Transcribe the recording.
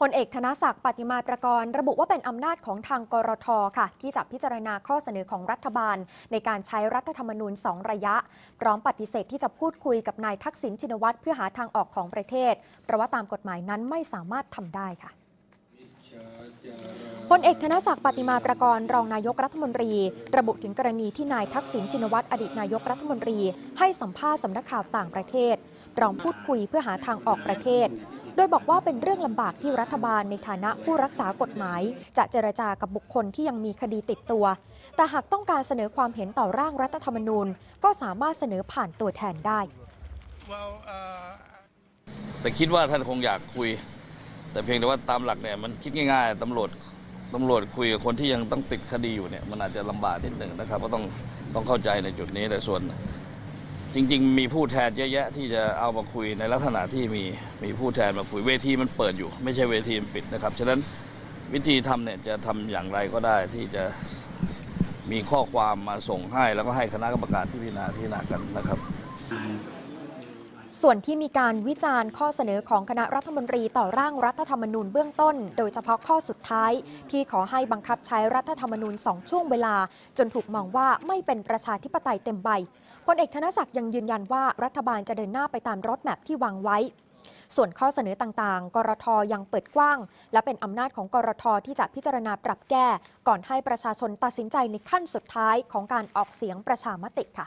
พลเอกธนศักดิ์ปฏิมาประกรณ์ระบุว่าเป็นอำนาจของทางกรทค่ะ ที่จะพิจารณาข้อเสนอของรัฐบาล ในการใช้รัฐธรรมนูญ 2 ระยะ พร้อมปฏิเสธที่จะพูดคุยกับนายทักษิณชินวัตรเพื่อหาทางออกของประเทศ เพราะว่าตามกฎหมายนั้นไม่สามารถทำได้ค่ะพลเอกธนศักดิ์ปฏิมาประกรณ์รองนายกรัฐมนตรี ระบุถึงกรณีที่นายทักษิณชินวัตรอดีตนายกรัฐมนตรี ให้สัมภาษณ์สำนักข่าวต่างประเทศพร้อมพูดคุยเพื่อหาทางออกประเทศ โดยบอกว่าเป็นเรื่องลำบากที่รัฐบาลในฐานะผู้รักษากฎหมาย จะเจรจากับบุคคลที่ยังมีคดีติดตัว แต่หากต้องการเสนอความเห็นต่อร่างรัฐธรรมนูญ ก็สามารถเสนอผ่านตัวแทนได้ Well, uh, แต่คิดว่าท่านคงอยากคุย แต่เพียงแต่ว่าตามหลักเนี่ยมันคิดง่ายๆตำรวจตำรวจคุยกับคนที่ยังต้องติดคดีอยู่เนี่ยมันอาจจะลำบากนิดหนึ่งนะครับ ก็ต้องต้องเข้าใจในจุดนี้แต่ส่วน จริง ๆ มีผู้แทนเยอะแยะที่จะเอามาคุยในลักษณะที่มีมีผู้แทนมาคุยเวทีมันเปิดอยู่ ไม่ใช่เวทีมันปิดนะครับ ฉะนั้นวิธีทำเนี่ยจะทำอย่างไรก็ได้ที่จะมีข้อความมาส่งให้แล้วก็ให้คณะกรรมการที่พิจารณาพิจารณากันนะครับ ส่วนที่มีการวิจารณ์ข้อเสนอของคณะรัฐมนตรีต่อร่างรัฐธรรมนูญเบื้องต้น โดยเฉพาะข้อสุดท้าย ที่ขอให้บังคับใช้รัฐธรรมนูญสองช่วงเวลา จนถูกมองว่าไม่เป็นประชาธิปไตยเต็มใบพลเอกธนศักดิ์ยังยืนยันว่ารัฐบาลจะเดินหน้าไปตามรถแมพที่วางไว้ ส่วนข้อเสนอต่างๆ กรทยังเปิดกว้าง และเป็นอำนาจของกรทที่จะพิจารณาปรับแก้ ก่อนให้ประชาชนตัดสินใจในขั้นสุดท้ายของการออกเสียงประชามติค่ะ